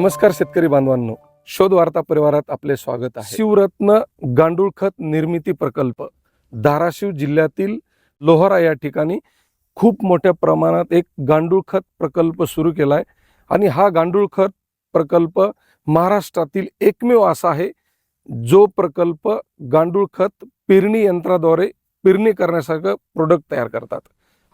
नमस्कार शेतकरी बांधवांनो. शोध वार्ता परिवारात आपले स्वागत आहे. शिवरत्न गांडूळ खत निर्मिती प्रकल्प धाराशिव जिल्ह्यातील लोहरा या ठिकाणी खूप मोठ्या प्रमाणात एक गांडूळ खत प्रकल्प सुरू केला आहे आणि हा गांडूळ खत प्रकल्प महाराष्ट्रातील एकमेव असा आहे जो प्रकल्प गांडूळ खत पेरणी यंत्राद्वारे पेरणी करण्यासारखं प्रोडक्ट तयार करतात.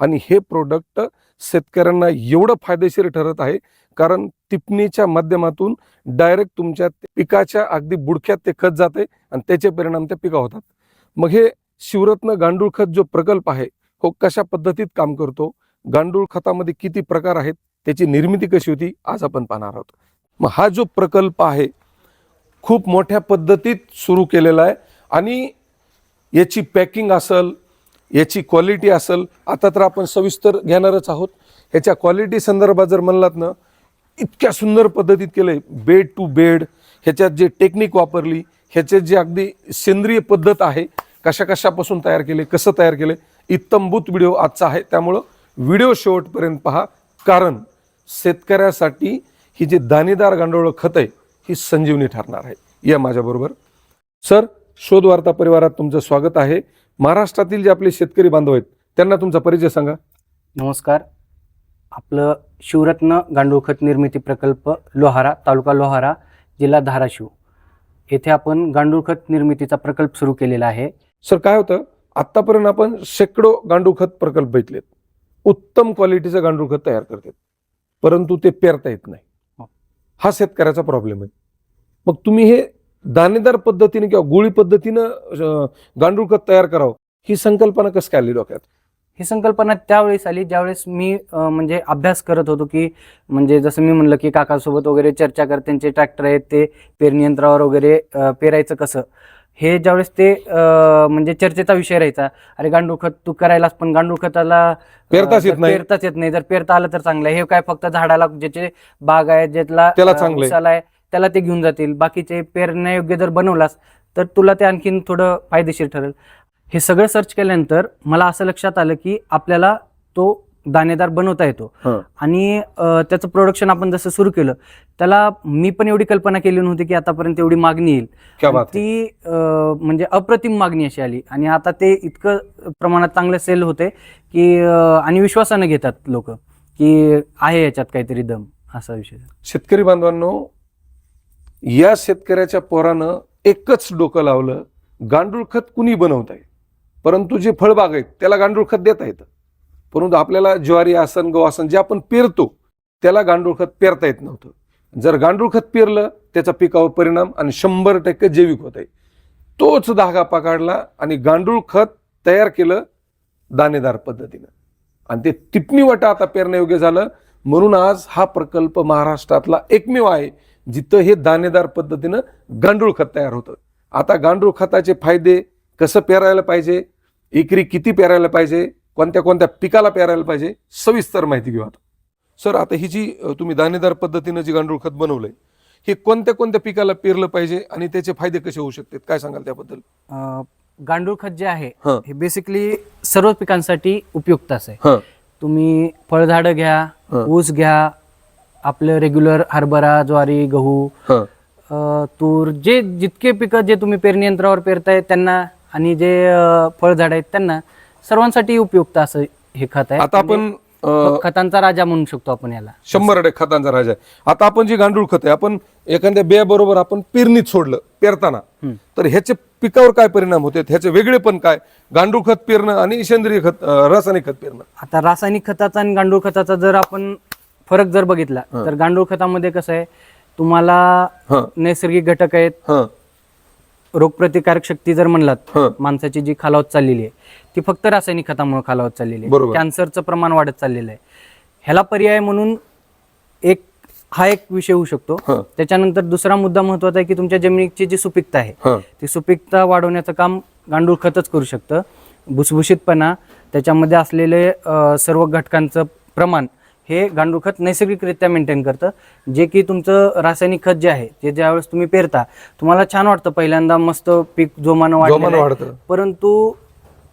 आणि हे प्रोडक्ट शेतकऱ्यांना एवढं फायदेशीर ठरत आहे. कारण टिपणीच्या माध्यमातून डायरेक्ट तुमच्या पिकाच्या अगदी बुडक्यात ते खत जाते आणि त्याचे परिणाम त्या पिका होतात. मग हे शिवरत्न गांडूळ खत जो प्रकल्प आहे हो कशा पद्धतीत काम करतो? गांडूळ खतामध्ये किती प्रकार आहेत? त्याची निर्मिती कशी होती? आज आपण पाहणार आहोत. मग हा जो प्रकल्प आहे खूप मोठ्या पद्धतीत सुरू केलेला आहे. आणि याची पॅकिंग असेल याची क्वालिटी असेल आता तर आपण सविस्तर घेणारच आहोत. ह्याच्या क्वालिटी संदर्भात जर म्हणलात ना इतक्या सुंदर पद्धतीत केलं आहे बेड टू बेड ह्याच्यात जे टेक्निक वापरली ह्याच्यात जे अगदी सेंद्रिय पद्धत आहे कशा कशापासून तयार केले कसं तयार केले इत्तमभूत व्हिडिओ आजचा आहे. त्यामुळं व्हिडिओ शेवटपर्यंत पहा कारण शेतकऱ्यासाठी ही जी दाणेदार गांडोळं खत आहे ही संजीवनी ठरणार आहे. या माझ्याबरोबर. सर शोधवार्ता परिवारात तुमचं स्वागत आहे. महाराष्ट्रातील जे आपले शेतकरी बांधव आहेत त्यांना तुमचा परिचय सांगा. नमस्कार. आपलं शिवरत्न गांडूळ खत निर्मिती प्रकल्प लोहारा तालुका लोहारा जिल्हा धाराशिव. येथे आपण गांडूळ खत निर्मितीचा प्रकल्प सुरू केलेला आहे. सर काय होतं? आतापर्यंत आपण शेकडो गांडूळ खत प्रकल्प बघितलेत उत्तम क्वालिटीचं गांडूळ खत तयार करतात. परंतु ते पेरता येत नाही. हो. हा शेतकऱ्याचा प्रॉब्लेम आहे. मग तुम्ही हे दाणेदार पद्धतीने किंवा गोळी पद्धतीनं गांडूळ खत तयार करावं ही संकल्पना कसं काय आली डोक्यात ही संकल्पना त्यावेळेस आली ज्यावेळेस मी म्हणजे अभ्यास करत होतो की म्हणजे जसं मी म्हणलं की काकासोबत वगैरे चर्चा कर त्यांचे ट्रॅक्टर आहेत ते पेरणी यंत्रावर वगैरे पेरायचं कसं हे ज्यावेळेस ते म्हणजे चर्चेचा विषय राहायचा अरे गांडूळ खत तू करायलास पण गांडूळ खताला पेरताच येत नाही. पेरताच येत नाही जर पेरता आलं तर चांगलं आहे हे काय फक्त झाडाला ज्याचे बाग आहे ज्याला त्याला आहे. त्याला ते घेऊन जातील. बाकीचे पेरण्यायोग्य जर बनवलास तर तुला ते आणखीन थोडं फायदेशीर ठरेल. हे सगळं सर्च केल्यानंतर मला असं लक्षात आलं की आपल्याला तो दाणेदार बनवता येतो. आणि त्याचं प्रोडक्शन आपण जसं सुरू केलं त्याला मी पण एवढी कल्पना केली नव्हती की आतापर्यंत एवढी मागणी येईल. ती म्हणजे अप्रतिम मागणी अशी आली. आणि आता ते इतकं प्रमाणात चांगलं सेल होते की आणि विश्वासानं घेतात लोक की आहे याच्यात काहीतरी दम असा विषय. शेतकरी बांधवांनो या शेतकऱ्याच्या पोरानं एकच डोकं लावलं गांडूळ खत कुणी बनवत आहे? परंतु जे फळबाग आहेत त्याला गांडूळ खत देता येतं. परंतु आपल्याला ज्वारी आसन गहू आसन जे आपण पेरतो त्याला गांडूळ खत पेरता येत नव्हतं. जर गांडूळ खत पेरलं त्याचा पिकावर परिणाम आणि शंभर टक्के जैविक होत आहे. तोच धागा पकडला आणि गांडूळ खत तयार केलं दाणेदार पद्धतीनं. आणि ते टिपणी वाटा आता पेरण्यायोग्य झालं. म्हणून आज हा प्रकल्प महाराष्ट्रातला एकमेव आहे. जिथं हे दाणेदार पद्धतीनं गांडूळ खत तयार होतं. आता गांडूळ खताचे फायदे कसं पेरायला पाहिजे? एकरी किती पेरायला पाहिजे? कोणत्या कोणत्या पिकाला पेरायला पाहिजे? सविस्तर माहिती घेऊ आता. सर आता ही जी तुम्ही दाणेदार पद्धतीनं जी गांडूळ खत बनवलंय हे कोणत्या कोणत्या पिकाला पेरलं पाहिजे आणि त्याचे फायदे कसे होऊ शकतात? काय सांगाल त्याबद्दल? गांडूळ खत जे आहे हं. बेसिकली सर्व पिकांसाठी उपयुक्त हं. तुम्ही फळझाडं घ्या. ऊस घ्या आपलं रेग्युलर हरभरा ज्वारी गहू हं. अं, तूर जे जितके पिकं जे तुम्ही पेरणी यंत्रावर पेरताय त्यांना आणि जे अं, फळझाड आहेत त्यांना सर्वांसाठी उपयुक्त असं हे खत आहे. आता आपण म्हणजे खतांचा राजा म्हणू शकतो आपण याला. शंभर टक्के खतांचा राजा आहे. आता आपण जी गांडूळ खत आहे आपण एखाद्या बिया बरोबर आपण पेरणीत सोडलं पेरताना. तर ह्याचे पिकावर काय परिणाम होते? ह्याचे वेगळे पण काय? गांडूळ खत पेरणं आणि सेंद्रिय खत अं, रासायनिक खत पेरणं. आता रासायनिक खताचा आणि गांडूळ खताचा जर आपण फरक जर बघितला तर गांडूळ खतामध्ये कसं आहे तुम्हाला नैसर्गिक घटक आहेत. रोगप्रतिकारक शक्ती जर म्हणलात माणसाची जी खालावत चाललेली आहे ती फक्त रासायनिक खतामुळे खालावत चाललेली. आहे. कॅन्सरचं प्रमाण वाढत चाललेलं आहे. ह्याला पर्याय म्हणून एक हा एक विषय होऊ शकतो. त्याच्यानंतर दुसरा मुद्दा महत्त्वाचा आहे की तुमच्या जमिनीची जी सुपीकता आहे ती सुपीकता वाढवण्याचं काम गांडूळ खतच करू शकतं. भुसभुशीतपणा त्याच्यामध्ये असलेले सर्व घटकांचं प्रमाण हे गांडूळ खत नैसर्गिकरित्या मेंटेन करतं. जे की तुमचं रासायनिक खत जे आहे ते ज्यावेळेस तुम्ही पेरता तुम्हाला छान वाटतं पहिल्यांदा मस्त पीक जोमानं. वाढतं. परंतु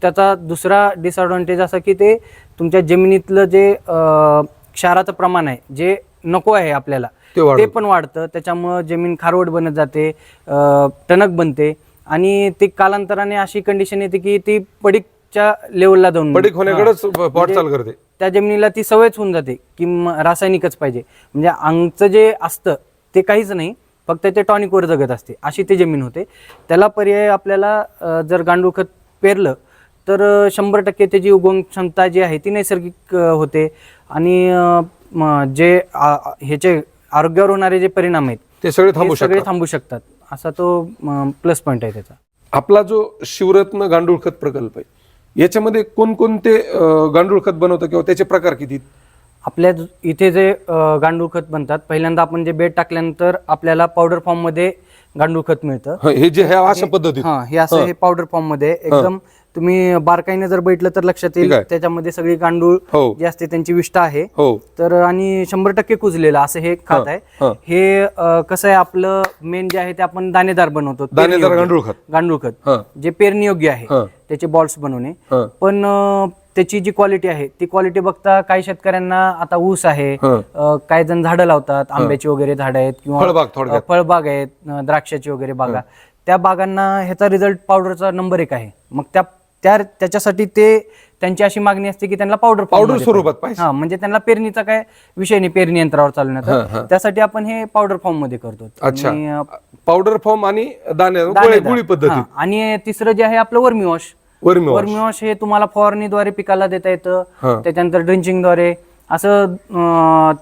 त्याचा दुसरा डिसएडव्हान्टेज असा की ते तुमच्या जमिनीतलं जे क्षाराचं प्रमाण आहे जे नको आहे आपल्याला ते पण वाढतं. त्याच्यामुळं जमीन खारवट बनत जाते टणक बनते. आणि ती कालांतराने अशी कंडिशन येते की ती पडीकच्या लेवलला जाऊन पडीक होण्याकडेच. वाटचाल म्हणजे करते. त्या जमिनीला ती सवयच होऊन जाते की म- रासायनिकच पाहिजे. म्हणजे अंगचं जे असतं ते काहीच नाही फक्त ते टॉनिकवर जगत असते. अशी ती जमीन होते. त्याला पर्याय आपल्याला अं, जर गांडूळ खत पेरलं तर शंभर टक्के त्याची उगवण क्षमता जी आहे ती नैसर्गिक अं, होते. आणि अं, म- जे आ- आ- ह्याचे आरोग्यावर होणारे जे परिणाम आहेत ते सगळे थांबू सगळे शकतात. थांबू शकतात. असा तो प्लस पॉईंट आहे त्याचा. आपला जो शिवरत्न गांडूळ खत प्रकल्प आहे याच्यामध्ये कोणकोणते अं, गांडूळ खत बनवतं किंवा त्याचे प्रकार किती? आपल्या ज- इथे जे अ, गांडूळ खत बनतात पहिल्यांदा आपण जे बेड टाकल्यानंतर आपल्याला पावडर फॉर्ममध्ये गांडूळ खत मिळतं. हं, हे जे ह्या अशा पद्धतीत. हा हे असं हे. पावडर फॉर्ममध्ये. एकदम तुम्ही बारकाईने जर बैठलं तर लक्षात ठीक येईल आहे. त्याच्यामध्ये सगळी गांडूळ हो. जे असते त्यांची विष्ठा आहे. हो. तर आणि शंभर टक्के कुजलेलं असं हे खात आहे. हं. हे अ, कसं आहे आपलं मेन जे आहे ते आपण दाणेदार बनवतो. दाणेदार पेरणीयोग्य. गांडूळ खत. गांडूळ खत. हं, जे पेरणी योग्य आहे हं, त्याचे बॉल्स बनवणे. हं, पण अ, त्याची जी क्वालिटी आहे ती क्वालिटी बघता काही शेतकऱ्यांना आता ऊस आहे. हं. अ, काही जण झाडं लावतात. आंब्याची वगैरे झाडं आहेत किंवा फळबाग अ, थोडक्यात. फळबाग आहेत अ, द्राक्षाची वगैरे बागा. त्या बागांना ह्याचा रिझल्ट पावडरचा नंबर एक आहे. मग त्या त्या त्याच्यासाठी ते त्यांची अशी मागणी असते की त्यांना पावडर पावडर स्वरूपात पाहिजे. हा म्हणजे त्यांना पेरणीचा काय विषय नाही पेरणी यंत्रावर चालवण्याचा हं. त्यासाठी आपण हे पावडर फॉर्ममध्ये करतो. अच्छा. पावडर फॉर्म आणि दाणे पद्धती. आणि तिसरं जे आहे आपलं वर्मी वॉश वर्मी वॉश हे तुम्हाला फवारणीद्वारे पिकाला देता येतं. त्याच्यानंतर ड्रिंचिंगद्वारे असं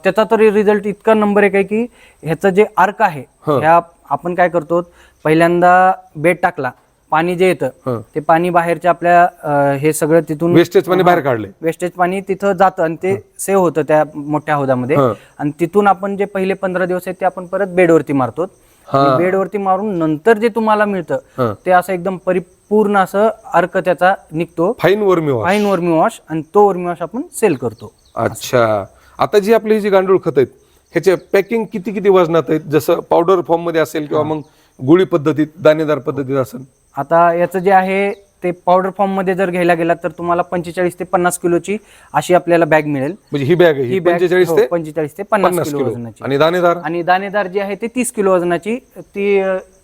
त्याचा तरी रिझल्ट इतका नंबर एक आहे की ह्याचं जे अर्क आहे. ह्या आपण काय करतो पहिल्यांदा बेड टाकला. पाणी जे येतं. ते पाणी बाहेरच्या आपल्या अं, हे सगळं तिथून वेस्टेज पाणी बाहेर काढले वेस्टेज पाणी तिथं जातं आणि ते सेव्ह होतं त्या मोठ्या हौदामध्ये. हं. आणि तिथून आपण जे पहिले पंधरा दिवस आहेत ते आपण परत बेडवरती मारतो. हा. बेडवरती मारून नंतर जे तुम्हाला मिळतं. ते असं एकदम परिपूर्ण असं अर्क त्याचा निघतो. Fine vermi fine vermi wash आणि तो वर्मी वॉश आपण सेल करतो. अच्छा. आता जी आपली जी गांडूळ खत आहेत ह्याचे पॅकिंग किती किती वजनात आहेत? जसं पावडर फॉर्ममध्ये असेल किंवा मग गुळी पद्धतीत दाणेदार पद्धतीत असेल. आता याचं जे आहे ते पावडर फॉर्ममध्ये जर घ्यायला गेलात तर तुम्हाला पंचेचाळीस ते पन्नास किलोची अशी आपल्याला बॅग मिळेल. म्हणजे ही बॅग ही bag, पंचेचाळीस हो, ते पंचेचाळीस ते पन्नास किलो वजनाची. आणि दाणेदार? आणि दाणेदार जी आहे ते तीस किलो वजनाची ती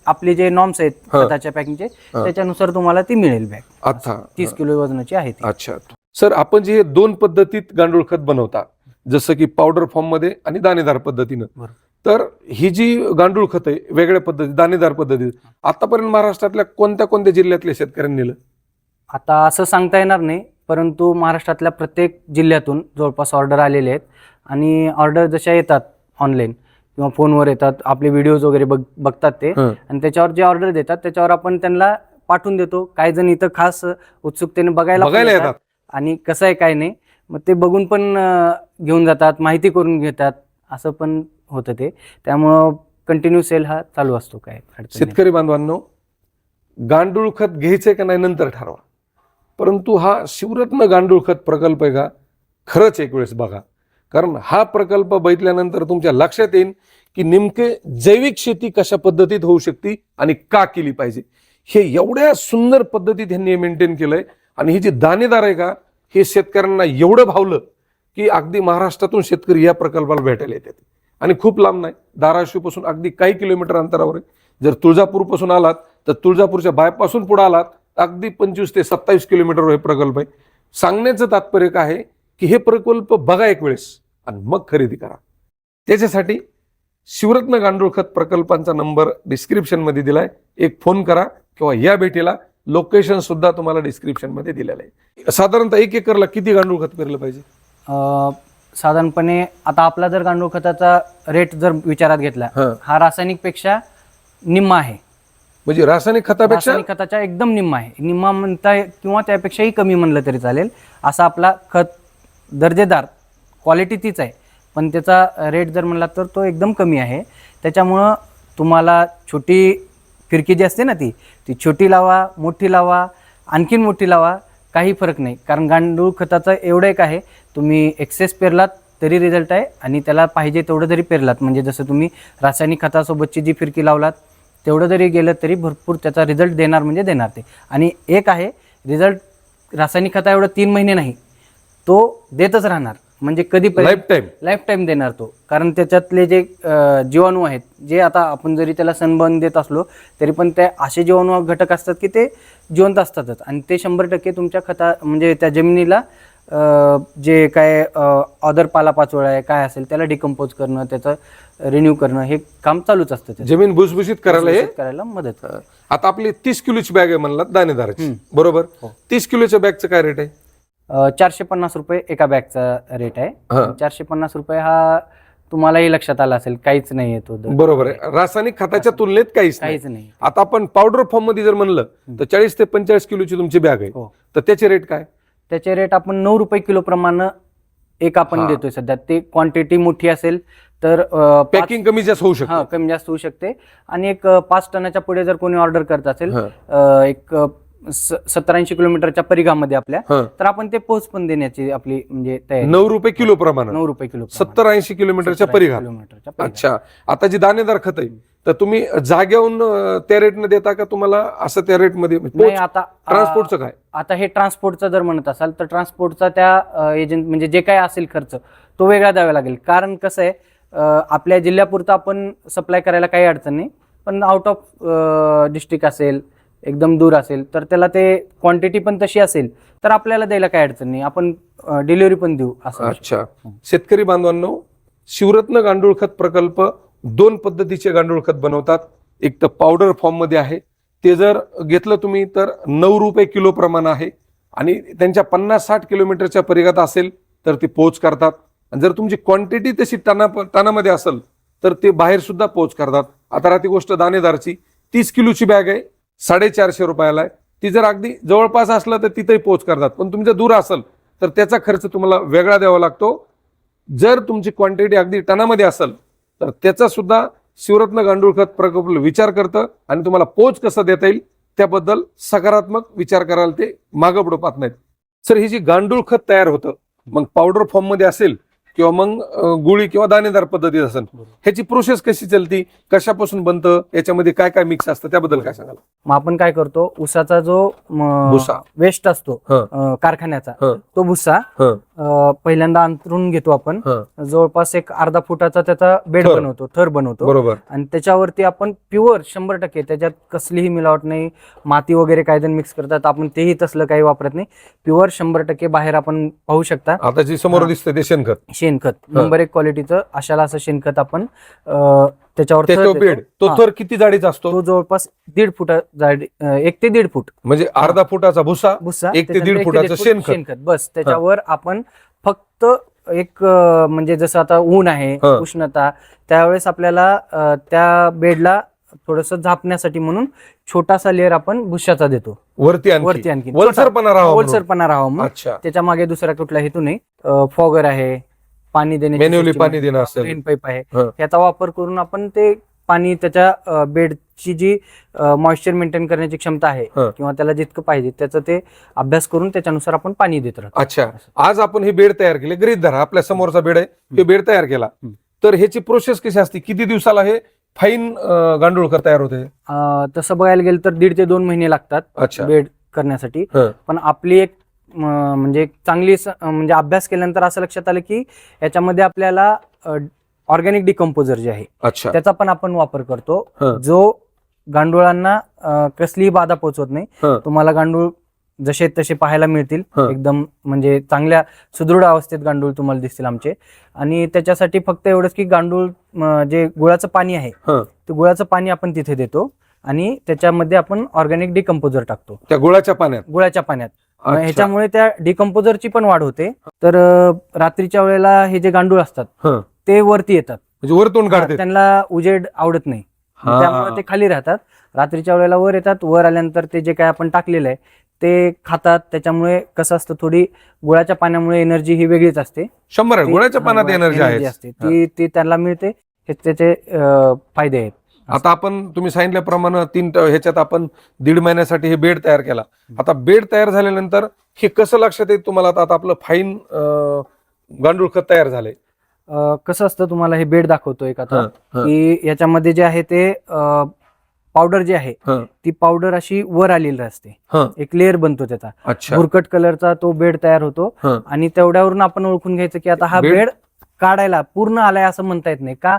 आपले जे नॉर्म्स आहेत हा. खताच्या पॅकिंगचे त्याच्यानुसार तुम्हाला ती मिळेल बॅग अच्छा. तीस किलो वजनाची आहे अच्छा. सर आपण जे हे दोन पद्धतीत गांडूळ खत बनवता जसं की पावडर फॉर्ममध्ये आणि दाणेदार पद्धतीनं. तर ही जी गांडूळ खत आहे वेगळ्या पद्धती दाणेदार पद्धतीत आतापर्यंत महाराष्ट्रातल्या कोणत्या कोणत्या जिल्ह्यातल्या शेतकऱ्यांनी नेलं? आता असं सांगता येणार नाही परंतु महाराष्ट्रातल्या प्रत्येक जिल्ह्यातून जवळपास ऑर्डर आलेले आहेत. आणि ऑर्डर जशा येतात ऑनलाईन किंवा फोनवर येतात आपले व्हिडिओज वगैरे बघ बघतात ते. आणि त्याच्यावर जे ऑर्डर देतात त्याच्यावर आपण त्यांना पाठवून देतो. काही जण इथं खास उत्सुकतेने बघायला येतात. आणि कसं आहे काय नाही मग ते बघून पण घेऊन जातात माहिती करून घेतात. असं पण होतं ते. त्यामुळं कंटिन्यू सेल हा चालू असतो काय अडचण नाही. शेतकरी बांधवांनो गांडूळ खत घ्यायचंय का नाही नंतर ठरवा. परंतु हा शिवरत्न गांडूळ खत प्रकल्प आहे का? खरंच एक वेळेस बघा. कारण हा प्रकल्प बघितल्यानंतर तुमच्या लक्षात येईल की नेमके जैविक शेती कशा पद्धतीत होऊ शकते आणि का केली पाहिजे. हे एवढ्या सुंदर पद्धतीत ह्यांनी मेंटेन केलंय आणि ही जी दाणेदार आहे का हे शेतकऱ्यांना एवढं भावलं की अगदी महाराष्ट्रातून शेतकरी या प्रकल्पाला भेटायला येतात. आणि खूप लांब नाही. धाराशिवपासून अगदी काही किलोमीटर अंतरावर आहे. जर तुळजापूरपासून आलात तर तुळजापूरच्या बायपासून पुढे आलात अगदी पंचवीस ते सत्तावीस किलोमीटरवर हे प्रकल्प आहे. सांगण्याचं तात्पर्य काय आहे? की हे प्रकल्प बघा एक वेळेस आणि मग खरेदी करा. त्याच्यासाठी शिवरत्न गांडूळ खत प्रकल्पांचा नंबर डिस्क्रिप्शनमध्ये दिलाय. एक फोन करा किंवा या भेटीला लोकेशन सुद्धा तुम्हाला डिस्क्रिप्शनमध्ये दिलेलं आहे. साधारणतः एक एकरला किती गांडूळ खत पेरलं पाहिजे? साधारणपणे आता आपला जर गांडूळ खताचा रेट जर विचारात घेतला हं. हा रासायनिकपेक्षा निम्मा आहे. म्हणजे रासायनिक खतापेक्षा? रासायनिक खताच्या एकदम निम्मा आहे. निम्मा म्हणता किंवा त्यापेक्षाही कमी म्हणलं तरी चालेल. असा आपला खत दर्जेदार क्वालिटी तीच आहे. पण त्याचा रेट जर म्हणला तर तो एकदम कमी आहे. त्याच्यामुळं तुम्हाला छोटी फिरकी जी असते ना ती ती छोटी लावा मोठी लावा आणखीन मोठी लावा काही फरक नाही. कारण गांडूळ खताचं एवढं एक आहे तुम्ही एक्सेस पेरलात तरी रिझल्ट आहे आणि त्याला पाहिजे तेवढं जरी पेरलात म्हणजे जसं तुम्ही रासायनिक खतासोबतची जी फिरकी लावलात तेवढं जरी गेलं तरी भरपूर त्याचा रिझल्ट देणार म्हणजे देणार ते. आणि एक आहे रिझल्ट रासायनिक खता एवढं तीन महिने नाही तो देतच राहणार. म्हणजे कधी लाईफ टाईम लाईफ टाईम देणार तो. कारण त्याच्यातले जे जीवाणू आहेत जे आता आपण जरी त्याला सनबर्न देत असलो तरी पण ते असे जीवाणू घटक असतात की ते जिवंत असतातच आणि ते शंभर टक्के तुमच्या खता म्हणजे त्या जमिनीला जे काय अदर पालापाचोळा आहे काय असेल त्याला डिकम्पोज करणं त्याचं रिन्यू करणं हे काम चालूच असतं. जमीन भुसभुशीत करायला हे करायला मदत. आता आपली तीस किलोची बॅग आहे म्हणलात दाणेदाराची बरोबर हो. तीस किलोच्या बॅगचं काय रेट आहे चारशे पन्नास रुपये एका बॅगचा रेट आहे. चारशे पन्नास रुपये हा तुम्हालाही लक्षात आला असेल काहीच नाही येतो बरोबर आहे. रासायनिक खताच्या तुलनेत काहीच नाही. काहीच नाही. आता आपण पावडर फॉर्ममध्ये जर म्हणलं तर चाळीस ते पंचेचाळीस किलोची तुमची बॅग आहे. हो. तर त्याचे रेट काय? त्याचे रेट आपण नऊ रुपये किलो प्रमाणे एक आपण हा. देतोय सध्या. ते क्वांटिटी मोठी असेल तर अं, पाच- पॅकिंग कमी जास्त होऊ हा शकतं कमी जास्त होऊ शकते. आणि एक अं, पाच टनाच्या पुढे जर कोणी ऑर्डर करत असेल हा. अं, एक सत्तर ऐंशी किलोमीटरच्या परिघामध्ये आपल्या हा. तर आपण ते पोच पण देण्याची आपली म्हणजे तयारी. नऊ रुपये किलो प्रमाणे नऊ रुपये किलो. सत्तर ऐंशी किलोमीटरच्या 70-80 परिघात. किलोमीटरच्या परिघात. अच्छा. आता जी दाणेदार खत आहे तर तुम्ही जागेहून अं, त्या रेटने देता का तुम्हाला असं त्या रेटमध्ये नाही आता अं, ट्रान्सपोर्टचं काय? आता हे ट्रान्सपोर्टचा जर म्हणत असाल तर ट्रान्सपोर्टचा त्या एजंट म्हणजे जे काय असेल खर्च तो वेगळा द्यावा लागेल. कारण कसं आहे अं, आपल्या जिल्ह्यापुरतं आपण सप्लाय करायला काही अडचण नाही. पण आउट ऑफ डिस्ट्रिक्ट असेल एकदम दूर असेल तर त्याला ते क्वांटिटी पण तशी असेल तर आपल्याला द्यायला काही अडचण नाही. आपण डिलिव्हरी पण देऊ असं. अच्छा. शेतकरी बांधवांनो शिवरत्न गांडूळ खत प्रकल्प दोन पद्धतीचे गांडूळ खत बनवतात. एक तर पावडर फॉर्ममध्ये आहे. ते जर घेतलं तुम्ही तर नऊ रुपये किलो प्रमाण आहे. आणि त्यांच्या पन्नास साठ किलोमीटरच्या परिघात असेल तर ते पोच करतात. आणि जर तुमची क्वांटिटी तशी टना टनामध्ये असेल तर ते बाहेर सुद्धा पोच करतात. आता राहती गोष्ट दाणेदारची. तीस किलोची बॅग आहे. साडेचारशे रुपयाला आहे. ती जर अगदी जवळपास असलं तर तिथेही पोच करतात. पण तुमचं दूर असेल तर त्याचा खर्च तुम्हाला वेगळा द्यावा लागतो. जर तुमची क्वांटिटी अगदी टनामध्ये असेल तर त्याचा सुद्धा शिवरत्न गांडूळ खत प्रकल्प विचार करतं आणि तुम्हाला पोच कसं देता येईल त्याबद्दल सकारात्मक विचार करायला ते मागं पुढं पाहत नाहीत. सर ही जी गांडूळ खत तयार होतं मग पावडर फॉर्ममध्ये असेल किंवा मग गुळी किंवा दाणेदार पद्धतीत असेल ह्याची प्रोसेस कशी चालती? कशापासून बनतं? याच्यामध्ये काय काय मिक्स असतं? त्याबद्दल काय सांगाल? मग आपण काय करतो? उसाचा जो भुसा. वेस्ट असतो कारखान्याचा. तो भुसा पहिल्यांदा अंतरून घेतो आपण. जवळपास एक अर्धा फुटाचा त्याचा बेड. बनवतो थर बनवतो बरोबर आणि त्याच्यावरती आपण प्युअर शंभर टक्के त्याच्यात कसलीही मिलावट नाही माती वगैरे काय जण मिक्स करतात आपण तेही तसलं काही वापरत नाही प्युअर शंभर टक्के बाहेर आपण पाहू शकता आता जी समोर. दिसतं ते शेणखत शेणखत. नंबर एक क्वालिटीचं अशाला असं शेणखत आपण त्याच्यावर थर त्याच्यावर देतो. बेड तो हा. थर किती जाडीचा असतो? तो जवळपास दीड फुटा जाडी अं, एक ते दीड फूट. म्हणजे अर्धा फुटाचा भुसा भुसा एक ते त्याच्यानंतर दीड फुटाचं फूट शेणखत. बस त्याच्यावर आपण फक्त एक अं, म्हणजे जसं आता ऊन आहे हा. उष्णता त्यावेळेस आपल्याला अं, त्या बेडला थोडस झापण्यासाठी म्हणून छोटासा लेअर आपण भुशाचा देतो. वरती आणखी. वरती आणखी. वलसरपणा राहावा म्हणून. ओलसरपणा राहावा म्हणून. अच्छा. त्याच्यामागे दुसरा कुठला हेतू नाही. फॉगर आहे. पाणी मॅन्युअली देण्याची पाणी देणं असेल. रेन पाईप आहे. हा. याचा वापर करून आपण ते पाणी त्याच्या बेडची जी मॉइश्चर मेंटेन करण्याची क्षमता आहे हा. किंवा त्याला जितकं पाहिजे त्याचं ते अभ्यास करून त्याच्यानुसार आपण पाणी देत राहतो. अच्छा. आज आपण हे बेड तयार केले. गरीब धरा. आपल्या समोरचा बेड आहे. हे बेड तयार केला. हम्म. तर ह्याची प्रोसेस कशी असते? किती दिवसाला हे फाईन गांडूळ खत तयार होते? अं, तसं बघायला गेलं तर दीड ते दोन महिने लागतात अच्छा. बेड करण्यासाठी. हं. पण आपली एक म्हणजे चांगली म्हणजे अभ्यास केल्यानंतर असं लक्षात आलं की याच्यामध्ये आपल्याला ऑर्गॅनिक डिकम्पोजर जे आहे अच्छा त्याचा पण आपण वापर करतो. जो गांडुळांना कसलीही बाधा पोहोचवत नाही. तुम्हाला गांडूळ जसे तसे पाहायला मिळतील. एकदम म्हणजे चांगल्या सुदृढ अवस्थेत गांडूळ तुम्हाला दिसतील आमचे आणि त्याच्यासाठी फक्त एवढंच की गांडूळ जे गुळाचं पाणी आहे. ते गुळाचं पाणी आपण तिथे देतो आणि त्याच्यामध्ये आपण ऑर्गॅनिक डिकम्पोजर टाकतो त्या गुळाच्या पाण्यात गुळाच्या पाण्यात. ह्याच्यामुळे त्या डिकम्पोजरची पण वाढ होते. तर रात्रीच्या वेळेला हे जे गांडूळ असतात हं. ते वरती येतात. म्हणजे वरतून काढते त्यांना उजेड आवडत नाही. त्यामुळे ते खाली राहतात. रात्रीच्या वेळेला वर येतात. वर आल्यानंतर ते जे काय आपण टाकलेलं आहे ते खातात. त्याच्यामुळे कसं असतं थोडी गुळाच्या पाण्यामुळे एनर्जी ही वेगळीच असते. शंभर गुळाच्या पाण्यात एनर्जी असते. ती ती त्यांना मिळते. हे त्याचे फायदे आहेत. आता आपण तुम्ही सांगितल्याप्रमाणे तीन ह्याच्यात आपण दीड महिन्यासाठी हे बेड तयार केला. आता बेड तयार झाल्यानंतर हे कसं लक्षात येईल तुम्हाला? आता आपलं फाईन गांडूळ खत तयार झालंय. कसं असतं तुम्हाला हे बेड दाखवतो एक आता. की याच्यामध्ये जे आहे ते पावडर जी आहे ती पावडर अशी वर आलेली असते. एक लेअर बनतो त्याचा. भुरकट कलरचा तो बेड तयार होतो. आणि तेवढ्यावरून आपण ओळखून घ्यायचं की आता हा बेड काढायला पूर्ण आलाय असं म्हणता येत नाही का?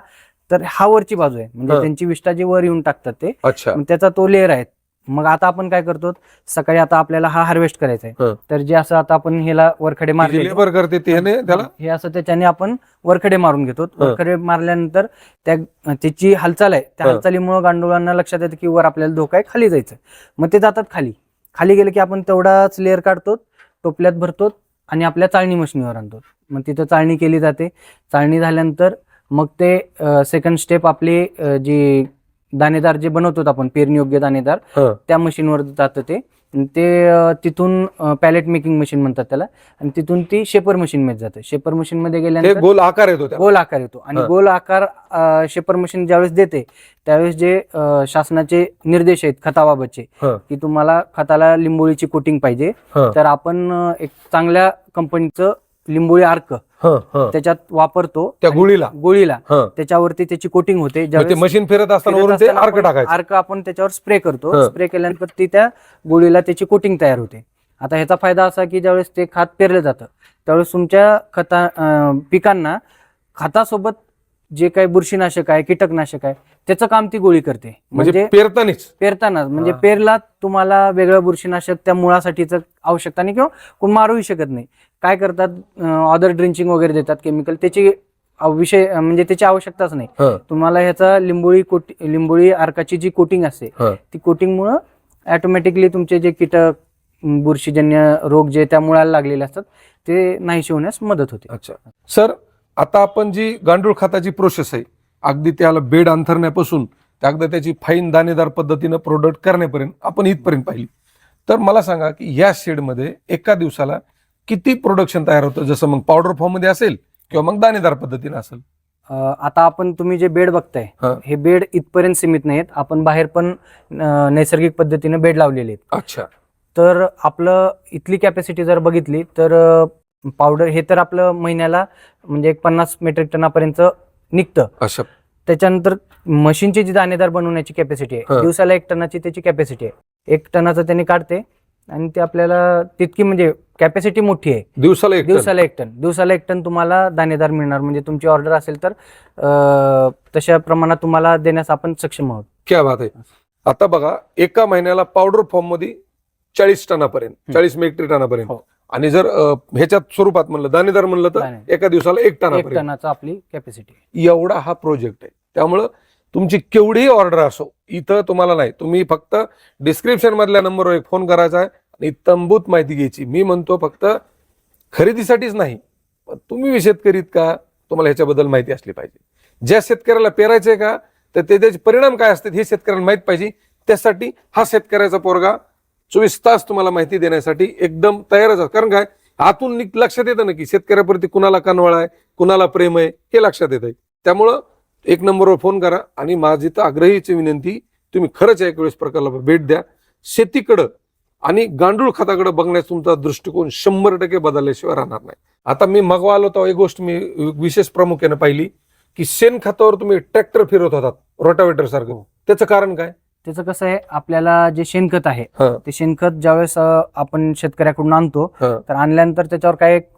तर हा वरची बाजू आहे. म्हणजे. त्यांची विष्ठा जे वर येऊन टाकतात ते अच्छा. त्याचा तो लेअर आहे मग आता आपण काय करतो सकाळी आता आपल्याला हा हार्वेस्ट करायचा आहे. तर जे असं आता आपण ह्याला वरखडे मारले लेबर करते हे. असं त्याच्याने आपण वरखडे मारून घेतो. वरखडे मारल्यानंतर त्या त्याची हालचाल आहे. त्या. हालचालीमुळे गांडुळांना लक्षात येतं की वर आपल्याला धोका आहे खाली जायचं. मग ते जातात खाली. खाली गेले की आपण तेवढाच लेअर काढतो टोपल्यात भरतो आणि आपल्या चाळणी मशीनीवर आणतो. मग तिथं चाळणी केली जाते. चाळणी झाल्यानंतर मग ते सेकंड स्टेप आपली जी दाणेदार जे बनवतो आपण पेरणी योग्य दाणेदार हं. त्या मशीनवर जातं ते आणि ते अं, तिथून पॅलेट मेकिंग मशीन म्हणतात त्याला आणि तिथून ती शेपर मशीन मध्ये जाते शेपर मशीन मध्ये ते गेल्यानंतर गोल आकार येतो गोल आकार येतो आणि हा. गोल आकार अं, शेपर मशीन ज्यावेळेस देते त्यावेळेस जे अं, शासनाचे निर्देश आहेत खताबाबतचे हं. की तुम्हाला खताला लिंबोळीची कोटिंग पाहिजे हं. तर आपण अं, एक चांगल्या कंपनीचं लिंबोळी अर्क. त्याच्यात वापरतो त्या गोळीला. गोळीला. हं. त्याच्यावरती त्याची कोटिंग होते. ते मशीन फिरत असताना अर्क आपण टाकायचं. अर्क आपण त्याच्यावर स्प्रे करतो. स्प्रे केल्यानंतर ती त्या गोळीला त्याची कोटिंग तयार होते. आता ह्याचा फायदा असा की ज्यावेळेस ते खत पेरलं जातं त्यावेळेस तुमच्या खता पिकांना खतासोबत जे काही बुरशीनाशक आहे कीटकनाशक आहे त्याचं काम ती गोळी करते. म्हणजे म्हणजे पेरतानीच. पेरताना म्हणजे. पेरला तुम्हाला वेगळं बुरशीनाशक त्या मुळासाठीच आवश्यकता नाही किंवा कोण मारूही शकत नाही. काय करतात ऑदर ड्रिंचिंग वगैरे देतात केमिकल त्याची विषय म्हणजे त्याची आवश्यकताच नाही. तुम्हाला ह्याचा लिंबोळी कोटी लिंबोळी अर्काची जी कोटिंग असते. ती कोटिंगमुळं ऑटोमॅटिकली तुमचे जे कीटक बुरशीजन्य रोग जे त्या मुळाला लागलेले असतात ते नाहीसे होण्यास मदत होते. अच्छा. सर आता आपण जी गांडूळ खताची प्रोसेस आहे अगदी त्याला बेड अंथरण्यापासून ते अगदी त्याची फाईन दाणेदार पद्धतीनं प्रोडक्ट करण्यापर्यंत आपण इथपर्यंत पाहिली. तर मला सांगा की या शेडमध्ये एका दिवसाला किती प्रोडक्शन तयार होतं? जसं मग पावडर फॉर्ममध्ये असेल किंवा मग दाणेदार पद्धतीनं असेल? आता आपण तुम्ही जे बेड बघताय हा. बेड इथपर्यंत सीमित नाहीत आपण बाहेर पण नैसर्गिक पद्धतीने बेड लावलेले आहेत. अच्छा. तर आपलं इथली कॅपॅसिटी जर बघितली तर पावडर हे तर आपलं महिन्याला म्हणजे एक पन्नास मेट्रिक टनापर्यंत निघतं. अशा त्याच्यानंतर मशीनची जी दाणेदार बनवण्याची कॅपॅसिटी हा. आहे दिवसाला एक टनाची त्याची कॅपॅसिटी आहे. एक टनाचं त्यांनी काढते आणि ते आपल्याला तितकी म्हणजे कॅपॅसिटी मोठी आहे. दिवसाला एक टन. दिवसाला एक टन. दिवसाला एक टन तुम्हाला दाणेदार मिळणार. म्हणजे तुमची ऑर्डर असेल तर अं, तशा प्रमाणात तुम्हाला देण्यास आपण सक्षम आहोत. क्या बात आहे. आता बघा एका महिन्याला पावडर फॉर्ममध्ये चाळीस टनापर्यंत चाळीस मेट्रिक टनापर्यंत. हो. आणि जर अं, ह्याच्यात स्वरूपात म्हणलं दाणेदार म्हणलं तर दाणे. एका दिवसाला एक एक टनापर्यंत टनाचं आपली कॅपॅसिटी एवढा हा प्रोजेक्ट आहे. त्यामुळं तुमची केवढीही ऑर्डर असो इथं तुम्हाला नाही. तुम्ही फक्त डिस्क्रिप्शन मधल्या नंबरवर एक फोन करायचा आहे आणि तंबूत माहिती घ्यायची. मी म्हणतो फक्त खरेदीसाठीच नाही पण तुम्ही शेतकरीत का? तुम्हाला ह्याच्याबद्दल माहिती असली पाहिजे. ज्या शेतकऱ्याला पेरायचंय का तर ते त्याचे परिणाम काय असतात हे शेतकऱ्याला माहीत पाहिजे. त्यासाठी हा शेतकऱ्याचा पोरगा चोवीस तास तुम्हाला माहिती देण्यासाठी एकदम तयारच आहे कारण काय? आतून निक- लक्षात येतं ना की शेतकऱ्याप्रती कुणाला कनवळ आहे? कुणाला प्रेम आहे? हे लक्षात येत आहे त्यामुळं एक नंबरवर फोन करा आणि माझी तर आग्रहीची विनंती तुम्ही खरंच एक वेळेस प्रकल्पाला भेट द्या. शेतीकडं आणि गांडूळ खताकडे बघण्याचा तुमचा दृष्टिकोन शंभर टक्के बदलल्याशिवाय राहणार नाही. आता मी मगवा आलो तेव्हा एक गोष्ट मी विशेष प्रामुख्याने पाहिली की शेणखतावर तुम्ही ट्रॅक्टर फिरवत होतात रोटावेटर सारखं हो. त्याचं कारण काय? त्याचं कसं आहे आपल्याला जे शेणखत आहे हं, ते शेणखत ज्यावेळेस अं, आपण शेतकऱ्याकडून आणतो हं, तर आणल्यानंतर त्याच्यावर काय एक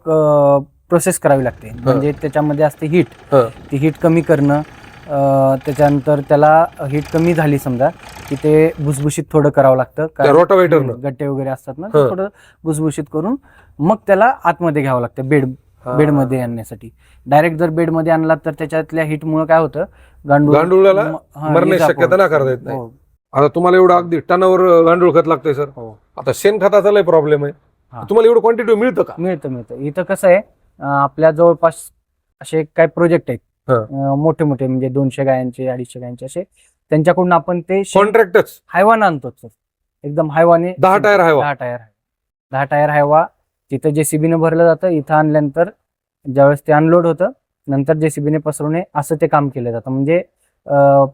प्रोसेस करावी लागते. म्हणजे त्याच्यामध्ये असते हीट हं. ती हीट कमी करणं अं, त्याच्यानंतर त्याला हीट कमी झाली समजा की ते भुसभुशीत थोडं करावं लागतं. त्या कारण- रोटावेटरनं गट्टे वगैरे असतात ना ते हं. थोडं भुसभुशीत करून मग त्याला आतमध्ये घ्यावं लागतं बेड बेडमध्ये आणण्यासाठी. डायरेक्ट जर बेडमध्ये आणला तर त्याच्यातल्या हिटमुळे काय होतं गांडूळ गांडुळाला म- हा, मरण्याची इजा शक्यता. नाकारता येत नाही. हो, आता तुम्हाला एवढं अगदी टनावर गांडूळ खत लागतंय सर. हो. आता शेणखताचा लय प्रॉब्लेम आहे. हा. तुम्हाला एवढं क्वांटिटी मिळतं का? मिळतं मिळतं. इथं कसं आहे अं, आपल्या जवळपास असे काय प्रोजेक्ट आहेत. हं. अं, मोठे मोठे म्हणजे दोनशे गायांचे अडीचशे गायांचे असे. त्यांच्याकडून आपण ते शेण- कॉन्ट्रॅक्टच हायवान आणतो सर. एकदम हायवाने दहा टायर हायवा. दहा टायर दहा टायर हायवा. तिथं जेसीबीने भरलं जातं. इथं आणल्यानंतर ज्यावेळेस ते अनलोड होतं नंतर जेसीबीने पसरवणे असं ते काम केलं जातं. म्हणजे अं,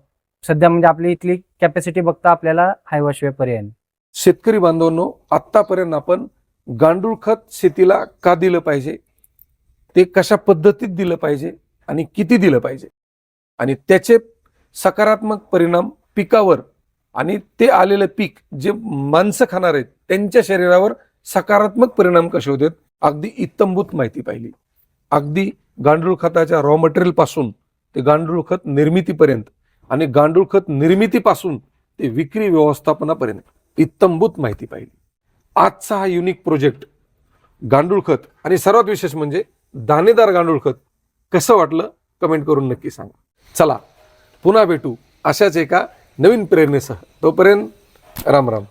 सध्या म्हणजे आपली इथली कॅपॅसिटी बघता आपल्याला हायवाशिवाय पर्याय शेतकरी बांधवांनो आतापर्यंत आपण गांडूळ खत शेतीला का दिलं पाहिजे? ते कशा पद्धतीत दिलं पाहिजे आणि किती दिलं पाहिजे? आणि त्याचे सकारात्मक परिणाम पिकावर आणि ते आलेलं पीक जे माणसं खाणार आहेत त्यांच्या शरीरावर सकारात्मक परिणाम कसे होतात? अगदी इत्तंभूत माहिती पाहिली. अगदी गांडूळ खताच्या रॉ मटेरियलपासून ते गांडूळ खत निर्मितीपर्यंत. आणि गांडूळ खत निर्मितीपासून ते विक्री व्यवस्थापनापर्यंत. इत्तंभूत माहिती पाहिली. आजचा हा युनिक प्रोजेक्ट गांडूळ खत आणि सर्वात विशेष म्हणजे दाणेदार गांडूळ खत कसं वाटलं? कमेंट करून नक्की सांगा. चला पुन्हा भेटू अशाच एका नवीन प्रेरणेसह. तोपर्यंत राम राम.